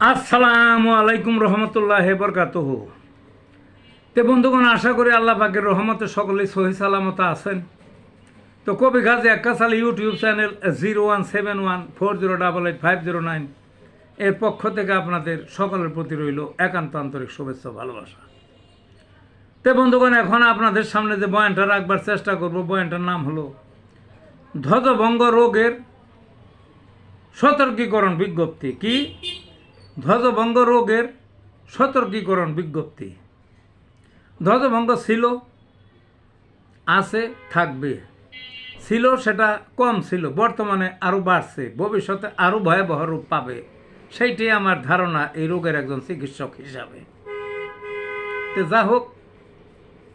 আসসালামু আলাইকুম রহমতুল্লাহ বরকাতহ। তে বন্ধুগণ, আশা করি আল্লাহ পাকের রহমতে সকলে সহি সালামত আছেন। তো কবি Gazi Akkasal YouTube channel zero one seven one four zero double eight five zero nine এর পক্ষ থেকে আপনাদের সকলের প্রতি রইল একান্ত আন্তরিক শুভেচ্ছা ভালোবাসা। তে বন্ধুগণ, এখন আপনাদের সামনে যে বয়ানটা রাখবার চেষ্টা করব, বয়ানটার নাম হলো, ধ্বজভঙ্গ রোগের সতর্কীকরণ বিজ্ঞপ্তি। কি? ধ্বজভঙ্গ রোগের সতর্কীকরণ বিজ্ঞপ্তি। ধ্বজভঙ্গ ছিল, আছে, থাকবে। ছিল, সেটা কম ছিল, বর্তমানে আরও বাড়ছে, ভবিষ্যতে আরও ভয়াবহ রূপ পাবে। সেইটি আমার ধারণা এই রোগের একজন চিকিৎসক হিসাবে। তো যা হোক,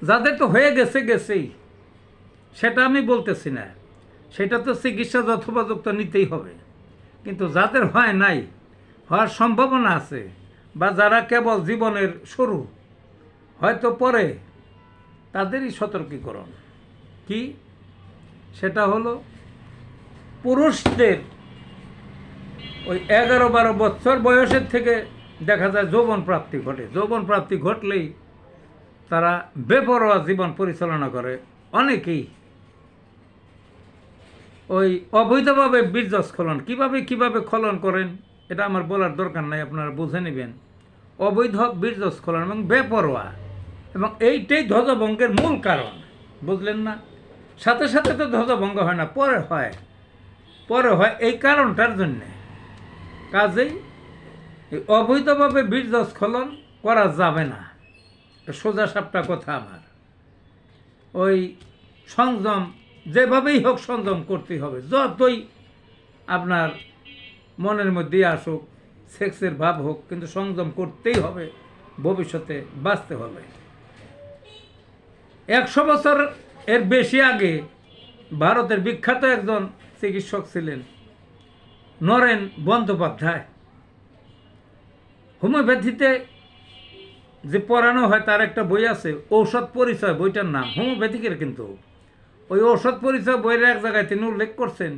যাদের তো হয়ে গেছে গেছেই, সেটা আমি বলতেছি না। সেটা তো চিকিৎসা যথোপযুক্ত নিতেই হবে। কিন্তু যাদের হয় নাই হওয়ার সম্ভাবনা আছে বা যারা কেবল জীবনের শুরু, হয়তো পরে তাদেরই সতর্কীকরণ। কি? সেটা হলো পুরুষদের ওই এগারো বারো বছর বয়সের থেকে দেখা যায় যৌবন প্রাপ্তি ঘটে। যৌবন প্রাপ্তি ঘটলেই তারা বেপরোয়া জীবন পরিচালনা করে। অনেকেই ওই অবৈধভাবে বীর্যস্খলন, কীভাবে কীভাবে খলন করেন এটা আমার বলার দরকার নাই, আপনারা বুঝে নেবেন। অবৈধ বীর্যস্খলন এবং বেপরোয়া। এবং এইটাই ধ্বজভঙ্গের মূল কারণ, বুঝলেন না? সাথে সাথে তো ধ্বজভঙ্গ হয় না, পরে হয়। পরে হয় এই কারণটার জন্যে। কাজেই অবৈধভাবে বীর্যস্খলন করা যাবে না। সোজা সাপটা কথা আমার। ওই সংযম, যেভাবেই হোক সংযম করতে হবে। যতই আপনার মনের মধ্যে আসুক সেক্সের ভাব হোক, কিন্তু সংযম করতেই হবে, ভবিষ্যতে বাঁচতে হবে। একশো বছর এর বেশি আগে ভারতের বিখ্যাত একজন চিকিৎসক ছিলেন, নরেন বন্দ্যোপাধ্যায়। হোমিওপ্যাথিতে যে পড়ানো হয়, তার একটা বই আছে, ঔষধ পরিচয়, বইটার নাম, হোমিওপ্যাথিকের কিন্তু। ওই ঔষধ পরিচয় বইয়ের এক জায়গায় তিনি উল্লেখ করছেন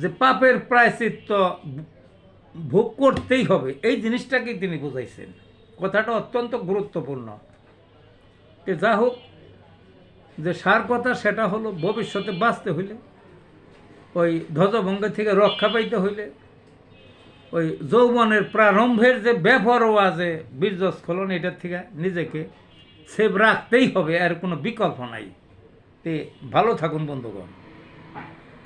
যে পাপের প্রায়শ্চিত্ত ভোগ করতেই হবে। এই জিনিসটাকেই তিনি বুঝাইছেন। কথাটা অত্যন্ত গুরুত্বপূর্ণ। যা হোক, যে সার কথা, সেটা হলো ভবিষ্যতে বাঁচতে হইলে, ওই ধ্বজভঙ্গ থেকে রক্ষা পাইতে হইলে, ওই যৌবনের প্রারম্ভের যে বেফরোয়া যে বীর্যস্খলন, এটার থেকে নিজেকে সেভ রাখতেই হবে, আর কোনো বিকল্প নাই। তে ভালো থাকুন, বন্ধুগণ।